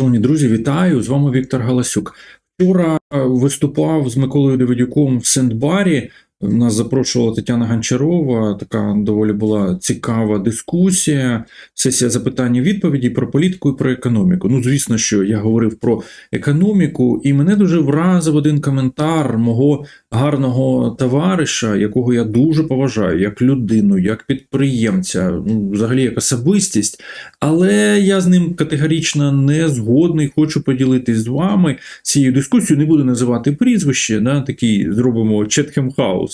Шановні друзі, вітаю! З вами Віктор Галасюк. Вчора е, виступав з Миколою Давидюком в Сент-Барі. Нас запрошувала Тетяна Гончарова. Така доволі була цікава дискусія. Сесія запитань і відповідей про політику і про економіку. Ну, звісно, що я говорив про економіку, і мене дуже вразив один коментар мого гарного товариша, якого я дуже поважаю, як людину, як підприємця, ну, взагалі як особистість. Але я з ним категорично не згодний. Хочу поділитись з вами цією дискусією. Не буду називати прізвище, да, такий зробимо Четхем Хаус.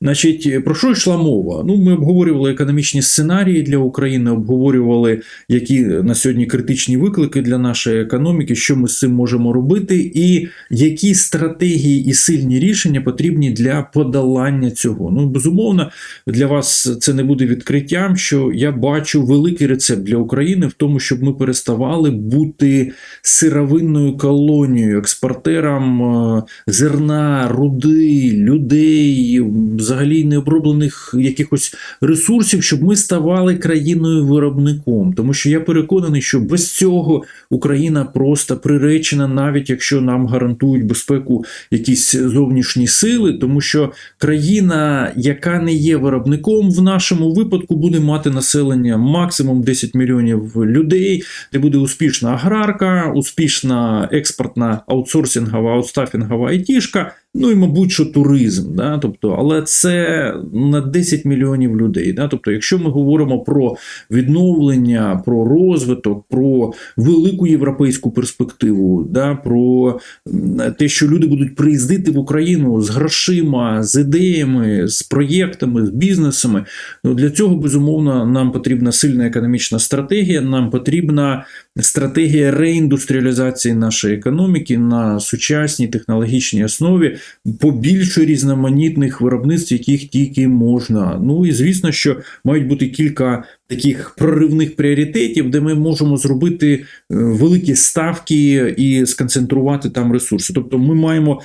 Значить, про що йшла мова? Ну, ми обговорювали економічні сценарії для України, обговорювали, які на сьогодні критичні виклики для нашої економіки, що ми з цим можемо робити, і які стратегії і сильні рішення потрібні для подолання цього. Ну, безумовно, для вас це не буде відкриттям, що я бачу великий рецепт для України в тому, щоб ми переставали бути сировинною колонією, експортером е, зерна, руди, людей, взагалі необроблених якихось ресурсів, щоб ми ставали країною виробником. Тому що я переконаний, що без цього Україна просто приречена, навіть якщо нам гарантують безпеку якісь зовнішні сили, тому що країна, яка не є виробником, в нашому випадку буде мати населення максимум 10 мільйонів людей, де буде успішна аграрка, успішна експортна аутсорсингова, аутстафінгова айтішка. Ну і, мабуть, що туризм, да? тобто, але це на 10 мільйонів людей. Да? Тобто, якщо ми говоримо про відновлення, про розвиток, про велику європейську перспективу, да? про те, що люди будуть приїздити в Україну з грошима, з ідеями, з проєктами, з бізнесами, ну для цього безумовно нам потрібна сильна економічна стратегія. Нам потрібна стратегія реіндустріалізації нашої економіки на сучасній технологічній основі побільше різноманітних виробництв, яких тільки можна. Ну і звісно, що мають бути кілька таких проривних пріоритетів, де ми можемо зробити е, великі ставки і сконцентрувати там ресурси. Тобто, ми маємо,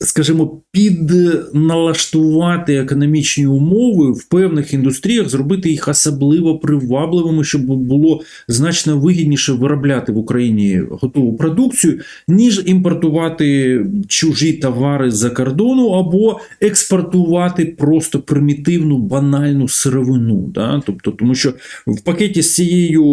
скажімо, підналаштувати економічні умови в певних індустріях, зробити їх особливо привабливими, щоб було значно вигідніше виробляти в Україні готову продукцію, ніж імпортувати чужі товари з-за кордону або експортувати просто примітивну банальну сировину. Да? Тобто, тому що в пакеті з цією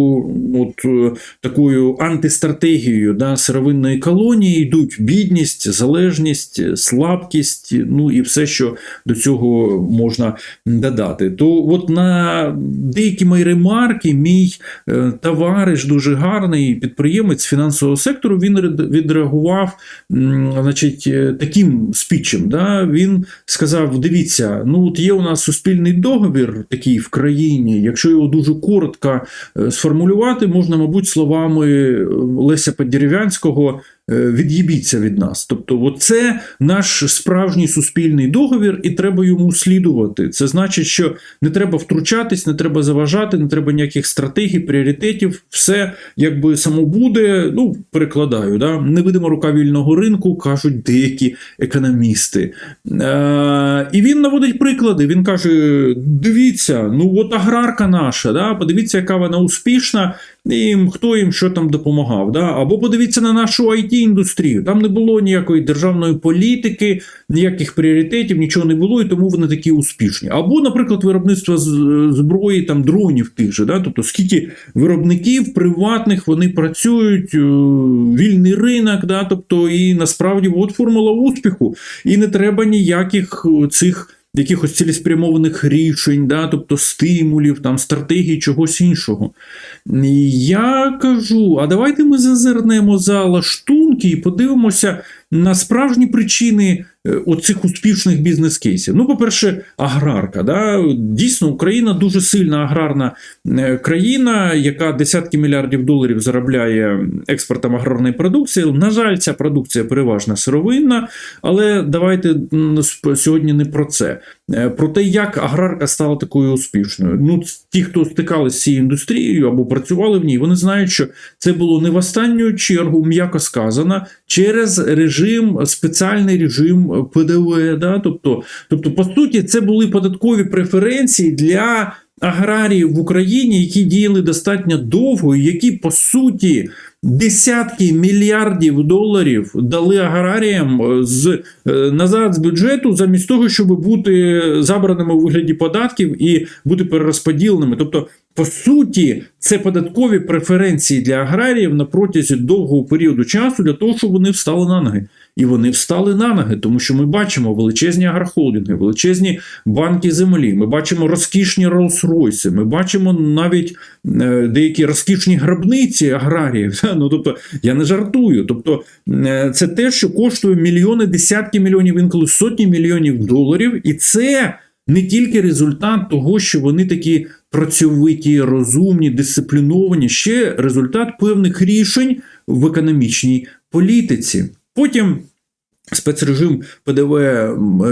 от, е, такою антистратегією да, сировинної колонії йдуть бідність, залежність, слабкість, ну і все, що до цього можна додати. То от на деякі мої ремарки, мій е, товариш, дуже гарний підприємець фінансового сектору, він відреагував значить, е, таким спічем. Да? Він сказав: дивіться, ну от є у нас суспільний договір такий в країні, якщо його дуже коротко е, сформулювати, можна, мабуть, словами е, Леся Поддерев'янського Е, від'їбіться від нас. Тобто, це наш справжній суспільний договір, і треба йому слідувати. Це значить, що не треба втручатись, не треба заважати, не треба ніяких стратегій, пріоритетів. Все якби само буде. Ну, перекладаю, да? невидима рука вільного ринку, кажуть деякі економісти. Е, І він наводить приклади. Він каже: дивіться, ну от аграрка наша, да? подивіться, яка вона успішна і хто їм що там допомагав. Да? Або подивіться на нашу it індустрію Там не було ніякої державної політики, ніяких пріоритетів, нічого не було, і тому вони такі успішні. Або, наприклад, виробництво зброї там дронів тих же. Да? Тобто, скільки виробників приватних вони працюють, е, вільний ринок, да? тобто, і насправді от формула успіху. І не треба ніяких е, цих якихось цілеспрямованих рішень, да, тобто стимулів, там, стратегій, чогось іншого. Я кажу: а давайте ми зазирнемо за лаштунки і подивимося на справжні причини Е, оцих успішних бізнес-кейсів. Ну, по-перше, аграрка. Да? Дійсно, Україна дуже сильна аграрна е, країна, яка десятки мільярдів доларів заробляє експортом аграрної продукції. На жаль, ця продукція переважно сировинна, але давайте сьогодні не про це. Е, про те, як аграрка стала такою успішною. Ну, Ті, хто стикалися з цією індустрією або працювали в ній, вони знають, що це було не в останню чергу, м'яко сказано, через режим, спеціальний режим ПДВ. Да? Тобто, тобто, по суті, це були податкові преференції для аграріїв в Україні, які діяли достатньо довго, і які по суті десятки мільярдів доларів дали аграріям е, з е, назад з бюджету, замість того, щоб бути забраними у вигляді податків і бути перерозподіленими. Тобто, по суті, це податкові преференції для аграріїв на протязі довгого періоду часу для того, щоб вони встали на ноги. І вони встали на ноги, тому що ми бачимо величезні агрохолдинги, величезні банки землі. Ми бачимо розкішні Rolls-Royce, Ми бачимо навіть е, деякі розкішні гробниці аграріїв. Ну тобто я не жартую. Тобто, е, це те, що коштує мільйони, десятки мільйонів, інколи сотні мільйонів доларів, і це. Не тільки результат того, що вони такі працьовиті, розумні, дисципліновані, ще результат певних рішень в економічній політиці. Потім спецрежим ПДВ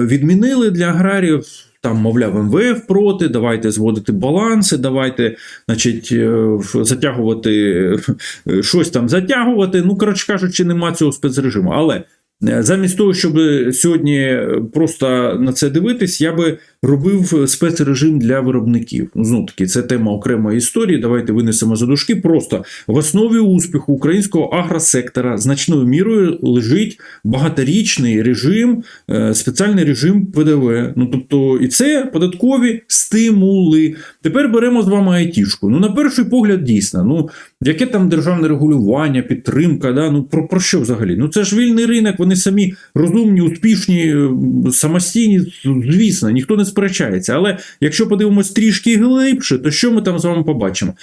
відмінили для аграріїв. Там, мовляв, МВФ проти, давайте зводити баланси, давайте, значить, е, затягувати е, щось там затягувати. Ну, коротше кажучи, нема цього спецрежиму. Але е, замість того, щоб сьогодні просто на це дивитись, я би робив спецрежим для виробників. Ну, знов таки, це тема окремої історії. Давайте винесемо за дужки. Просто в основі успіху українського агросектора значною мірою лежить багаторічний режим, е, спеціальний режим ПДВ. Ну тобто, і це податкові стимули. Тепер беремо з вами айтішку. Ну, на перший погляд, дійсно, ну яке там державне регулювання, підтримка, да? ну про, про що взагалі? Ну це ж вільний ринок, вони самі розумні, успішні, самостійні, звісно, ніхто не сперечається. Але якщо подивимось трішки глибше, то що ми там з вами побачимо?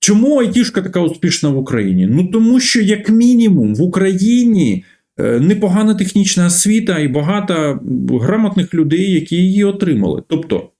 Чому айтішка така успішна в Україні? Ну тому що, як мінімум, в Україні е, непогана технічна освіта і багато грамотних людей, які її отримали. Тобто,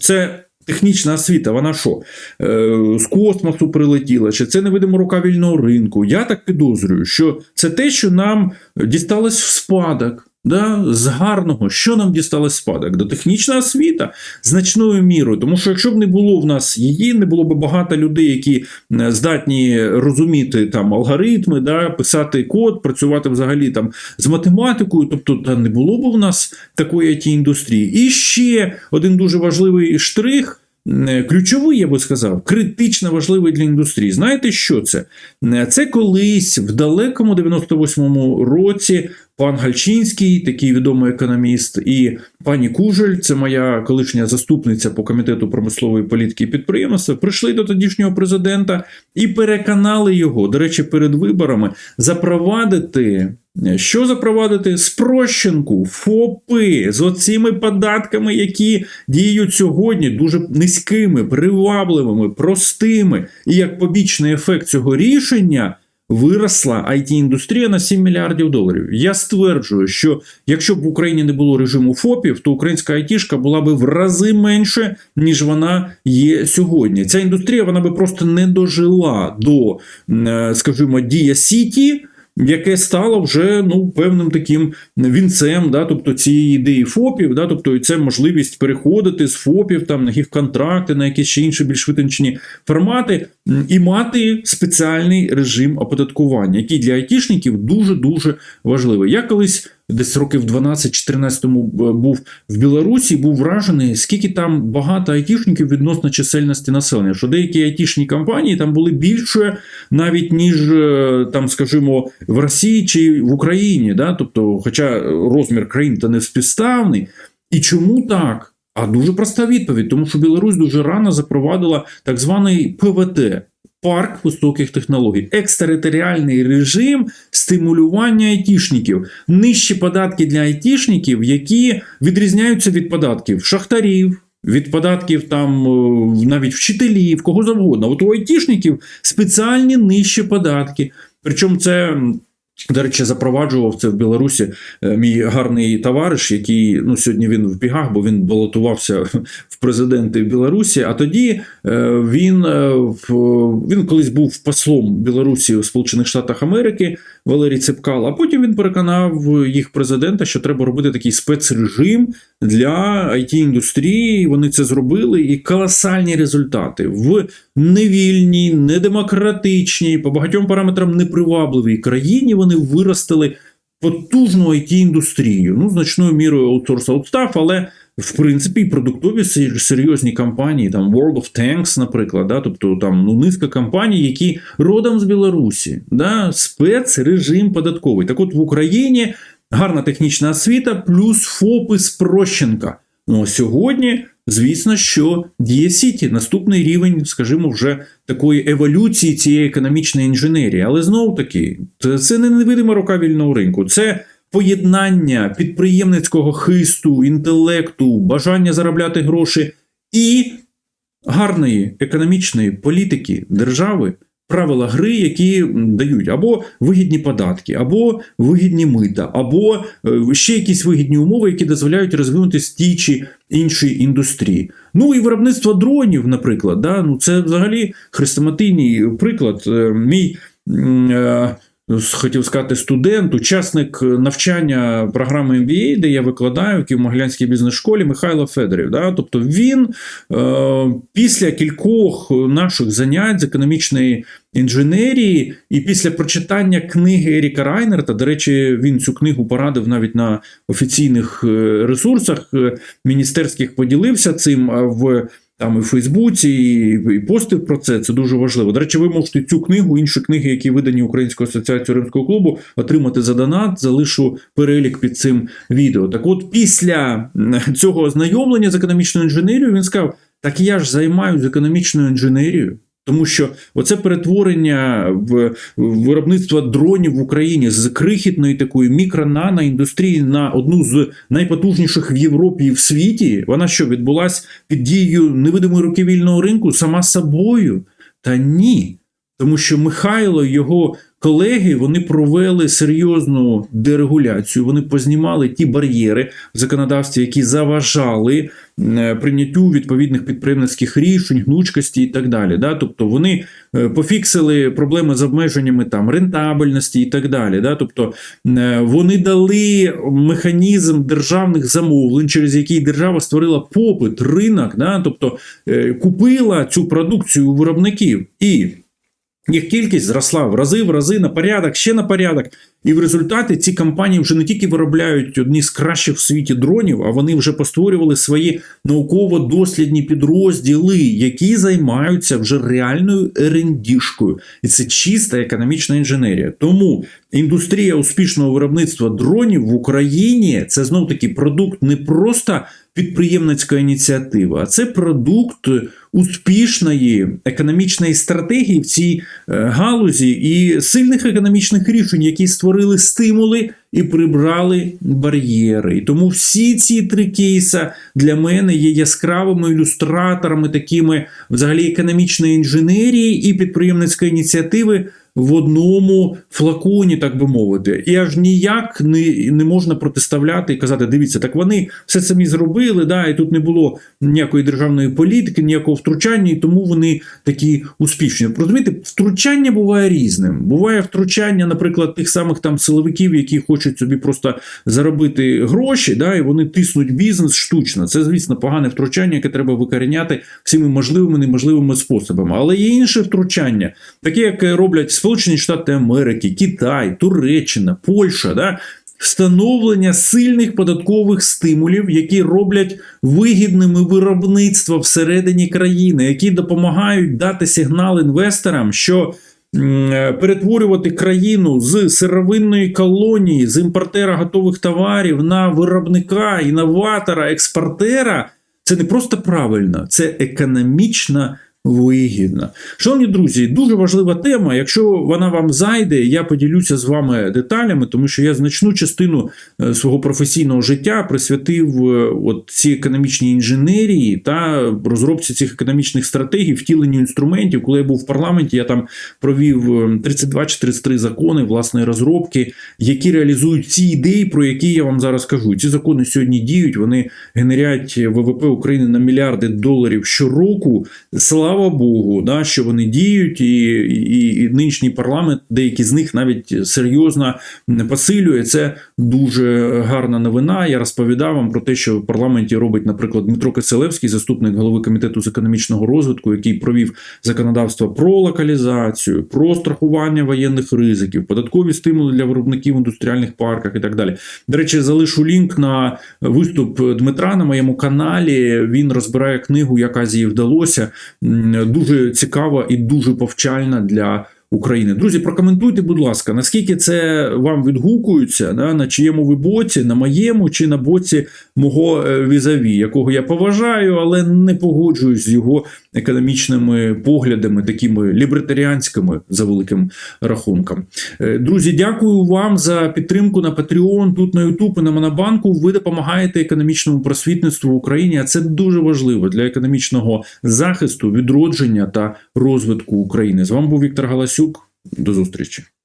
це. Технічна освіта, вона що? Е, з космосу прилетіла, чи це невидима рука вільного ринку. Я так підозрюю, що це те, що нам дісталось в спадок. Да, З гарного, що нам дісталось спадок? До технічна освіта значною мірою. Тому що якщо б не було в нас її, не було б багато людей, які е, здатні розуміти там алгоритми, да, писати код, працювати взагалі там з математикою, тобто не було б у нас такої it індустрії. І ще один дуже важливий штрих. Е, ключовий, я би сказав, критично важливий для індустрії. Знаєте, що це? Е, це колись в далекому 98-му році пан Гальчинський, такий відомий економіст, і пані Кужель, це моя колишня заступниця по комітету промислової політики і підприємства, прийшли до тодішнього президента і переконали його, до речі, перед виборами запровадити. Що запровадити? Спрощенку, ФОПи з оціми податками, які діють сьогодні, дуже низькими, привабливими, простими. І як побічний ефект цього рішення виросла it індустрія на 7 мільярдів доларів. Я стверджую, що якщо б в Україні не було режиму ФОПів, то українська айтішка була б в рази менше, ніж вона є сьогодні. Ця індустрія вона би просто не дожила до, е, скажімо, Дія Сіті яке стало вже ну певним таким вінцем, да, тобто цієї ідеї ФОПів, да, тобто це можливість переходити з ФОПів там на їх контракти, на якісь ще інші більш витончені формати, і мати спеціальний режим оподаткування, який для айтішників дуже дуже важливий. Я колись десь років 12-14 е, був в Білорусі, був вражений, скільки там багато айтішників відносно чисельності населення. Що деякі айтішні компанії там були більше навіть ніж е, там, скажімо, в Росії чи в Україні. Да? Тобто, хоча розмір країн та не співставний. І чому так? А дуже проста відповідь, тому що Білорусь дуже рано запровадила так званий ПВТ парк високих технологій, екстериторіальний режим стимулювання айтішників, нижчі податки для айтішників, які відрізняються від податків шахтарів. Від податків там е, навіть вчителів, кого завгодно. От у айтішників спеціальні нижчі податки. Причому це до речі, запроваджував це в Білорусі е, мій гарний товариш, який ну сьогодні він в бігах, бо він балотувався в президенти Білорусі. А тоді е, він е, він колись був послом Білорусі у Сполучених Штатах Америки Валерій Цепкал. А потім він переконав їх президента, що треба робити такий спецрежим для it індустрії. Вони це зробили, і колосальні результати в невільній, недемократичній, по багатьом параметрам непривабливій країні. Вони виростили потужну it індустрію. Ну, значною мірою аутсорс аутстаф, але в принципі, і продуктові серйозні компанії, там World of Tanks, наприклад, да, тобто там ну, низка компаній, які родом з Білорусі, да, спецрежим податковий. Так от в Україні гарна технічна освіта плюс ФОПи спрощенка. Ну, а сьогодні, звісно, що Дія Сіті наступний рівень, скажімо, вже такої еволюції цієї економічної інженерії. Але знову таки, це не невидима рука вільного ринку. Це поєднання підприємницького хисту, інтелекту, бажання заробляти гроші і гарної економічної політики держави. Правила гри, які дають або вигідні податки, або вигідні мита, або е, ще якісь вигідні умови, які дозволяють розвинутися тій чи іншій індустрії. Ну і виробництво дронів, наприклад, да, ну це взагалі хрестоматийний приклад. Е, Мій е, хотів сказати студент, учасник навчання програми MBA, де я викладаю в Києво-Могилянській бізнес-школі Михайло Федорів. Да? Тобто він е, після кількох наших занять з економічної інженерії і після прочитання книги Еріка Райнерта, до речі, він цю книгу порадив навіть на офіційних е, ресурсах е, міністерських поділився цим в. Там і в Фейсбуці, і, і пости про це. Це дуже важливо. До речі, ви можете цю книгу, інші книги, які видані Українською асоціацією римського клубу, отримати за донат. Залишу перелік під цим відео. Так, от, після цього ознайомлення з економічною інженерією він сказав: так я ж займаюся економічною інженерією. Тому що оце перетворення в виробництво дронів в Україні з крихітної такої мікро-нано індустрії на одну з найпотужніших в Європі і в світі, вона що відбулась під дією невидимої руки вільного ринку сама собою? Та ні. Тому що Михайло і його колеги вони провели серйозну дерегуляцію. Вони познімали ті бар'єри в законодавстві, які заважали е, прийняттю відповідних підприємницьких рішень, гнучкості і так далі. Да? Тобто вони е, пофіксили проблеми з обмеженнями там рентабельності і так далі. Да? Тобто е, вони дали механізм державних замовлень, через який держава створила попит, ринок, да? тобто купила цю продукцію у виробників і. Їх кількість зросла в рази, в рази на порядок, ще на порядок. І в результаті ці компанії вже не тільки виробляють одні з кращих в світі дронів, а вони вже постворювали свої науково-дослідні підрозділи, які займаються вже реальною ерендішкою. І це чиста економічна інженерія. Тому індустрія успішного виробництва дронів в Україні це знов таки продукт не просто підприємницька ініціатива, а це продукт успішної економічної стратегії в цій е, галузі і сильних економічних рішень, які створили стимули і прибрали бар'єри. І тому всі ці три кейса для мене є яскравими ілюстраторами такими взагалі економічної інженерії і підприємницької ініціативи. В одному флаконі, так би мовити, і аж ніяк не, не можна протиставляти і казати: дивіться, так вони все самі зробили, да, і тут не було ніякої державної політики, ніякого втручання, і тому вони такі успішні. Розумієте, втручання буває різним. Буває втручання, наприклад, тих самих там силовиків, які хочуть собі просто заробити гроші, да, і вони тиснуть бізнес штучно. Це, звісно, погане втручання, яке треба викореняти всіми можливими неможливими способами. Але є інше втручання, таке, яке роблять Сполучені Штати Америки, Китай, Туреччина, Польща. Да, Встановлення сильних податкових стимулів, які роблять вигідними виробництво всередині країни, які допомагають дати сигнал інвесторам, що е, перетворювати країну з сировинної колонії, з імпортера готових товарів на виробника, інноватора, експортера це не просто правильно, це економічна вигідно. Шановні друзі, дуже важлива тема. Якщо вона вам зайде, я поділюся з вами деталями, тому що я значну частину е, свого професійного життя присвятив е, от цій економічній інженерії та розробці цих економічних стратегій, втіленню інструментів. Коли я був в парламенті, я там провів е, 32 чи 33 закони власної розробки, які реалізують ці ідеї, про які я вам зараз кажу. Ці закони сьогодні діють, вони генерять ВВП України на мільярди доларів щороку. Слава слава Богу, да, що вони діють, і, і, і нинішній парламент, деякі з них навіть серйозно посилює. Це дуже гарна новина. Я розповідав вам про те, що в парламенті робить, наприклад, Дмитро Киселевський, заступник голови комітету з економічного розвитку, який провів законодавство про локалізацію, про страхування воєнних ризиків, податкові стимули для виробників в індустріальних парках і так далі. До речі, залишу лінк на виступ Дмитра на моєму каналі. Він розбирає книгу, як Азії вдалося. М, Дуже цікава і дуже повчальна для. України. Друзі, прокоментуйте, будь ласка, наскільки це вам відгукується, да, на чиєму ви боці, на моєму чи на боці мого е, візаві, якого я поважаю, але не погоджуюсь з його економічними поглядами, такими лібертаріанськими за великим рахунком. Е, Друзі, дякую вам за підтримку на Patreon, тут на YouTube і на Монобанку. Ви допомагаєте економічному просвітництву в Україні, а це дуже важливо для економічного захисту, відродження та розвитку України. З вами був Віктор Галасюк. До зустрічі.